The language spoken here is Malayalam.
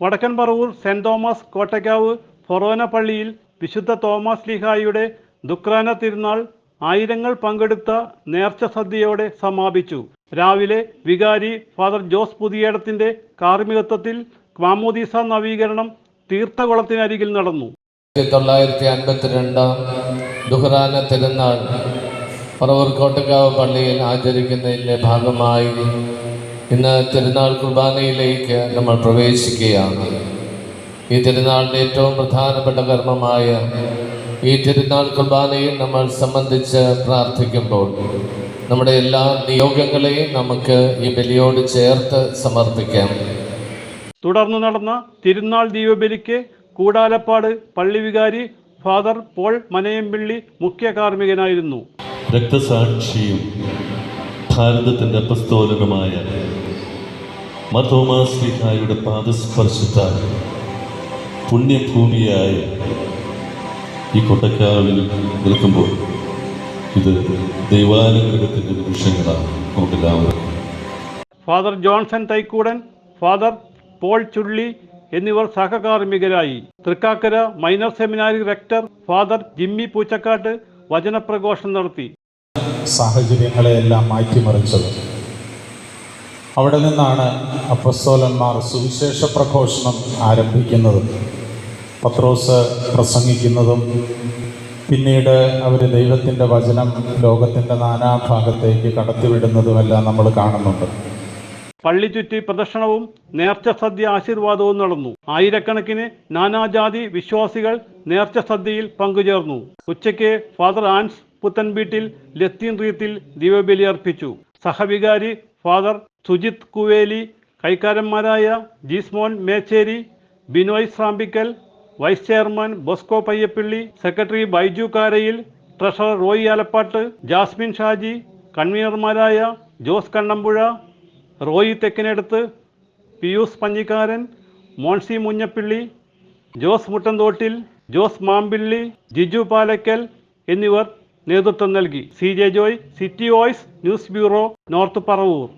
Vadakkan Paravur saint Thomas Kottakkavu forane പള്ളിയിൽ വിശുദ്ധ തോമസ് ലിഹായിയുടെ ദുക്രാന തിരുനാൾ ആയിരങ്ങൾ പങ്കെടുത്ത നേർച്ച സദ്യയോടെ സമാപിച്ചു. രാവിലെ വികാരി ഫാദർ ജോസ് പുതിയേടത്തിന്റെ കാർമ്മികത്വത്തിൽ ക്വാമോദീസ നവീകരണം തീർത്ഥകുളത്തിനരികിൽ നടന്നു. തൊള്ളായിരത്തി അൻപത്തിരണ്ടാം ദുഹ്റാന തിരുനാൾ പറവൂർ കോട്ടക്കാവ് പള്ളിയിൽ ആചരിക്കുന്നതിന്റെ ഭാഗമായി ഇന്ന് തിരുനാൾ കുർബാനയിലേക്ക് നമ്മൾ പ്രവേശിക്കുകയാണ്. ഈ തിരുനാളിന്റെ ഏറ്റവും പ്രധാനപ്പെട്ട കർമ്മമായ ഈ തിരുനാൾ കുർബാനയിൽ നമ്മൾ സംബന്ധിച്ച് പ്രാർത്ഥിക്കുമ്പോൾ നമ്മുടെ എല്ലാ നിയോഗങ്ങളെയും നമുക്ക് ഈ ബലിയോട് ചേർത്ത് സമർപ്പിക്കാം. തുടർന്ന് നടന്ന തിരുനാൾ ദീപബലിക്ക് കൂടാലപ്പാട് പള്ളിവികാരി ഫാദർ പോൾ മനയംപിള്ളി മുഖ്യ കാർമ്മികനായിരുന്നു രക്തസാക്ഷിയും ഭാരതത്തിന്റെ അപസ്തോലനുമായ മതോമാ ശ്രീഹായുടെ പാദസ്പർശത്താൽ പുണ്യഭൂമിയായ ഈ കൊട്ടക്കാവിൽ നിൽക്കുമ്പോൾ ഇത് ദൈവാനുഗ്രഹത്തിന്റെ നിമിഷങ്ങളാണ് നമുക്കെല്ലാവർക്കും. Father Johnson Thaikkoodan father Paul Chulli എന്നിവർ സഹകാർമ്മികരായി. Thrikkakara minor seminary rector father Jimmy Poochakkad വചനപ്രഘോഷം നടത്തി. സാഹചര്യങ്ങളെയെല്ലാം മാറ്റിമറിച്ചത്. അവിടെ നിന്നാണ് അപ്പസ്തോലന്മാർ സുവിശേഷ പ്രഘോഷണം ആരംഭിക്കുന്നത്. പത്രോസ് പ്രസംഗിക്കുന്നതും പിന്നീട് അവർ ദൈവത്തിന്റെ വചനം ലോകത്തിന്റെ നാനാഭാഗത്തേക്ക് കടത്തിവിടുന്നതുമെല്ലാം നമ്മൾ കാണുന്നുണ്ട്. പള്ളി ചുറ്റി പ്രദക്ഷിണവും നേർച്ച സദ്യ ആശീർവാദവും നടന്നു. ആയിരക്കണക്കിന് നാനാജാതി വിശ്വാസികൾ നേർച്ച സദ്യയിൽ പങ്കുചേർന്നു. ഉച്ചയ്ക്ക് ഫാദർ ആൻസ് പുത്തൻവീട്ടിൽ ലത്തീൻ റീത്തിൽ ദീപബലി അർപ്പിച്ചു. സഹവികാരി father Sujith Kuveli കൈക്കാരന്മാരായ Jismon Mecheri Binoy Sampikkal vice chairman Bosco Payyappilly secretary Baiju Karayil treasurer Roy Alappatt Jasmine Shaji കൺവീനർമാരായ Jose Kannampuzha Roy Thekkinadath Pius Panjikkaran Moncy Munjappilly Jose Muttanthottil Jose Mampilly Jiju Palakkal എന്നിവർ നേതൃത്വം നൽകി. C J Joy city voice news bureau north Paravur.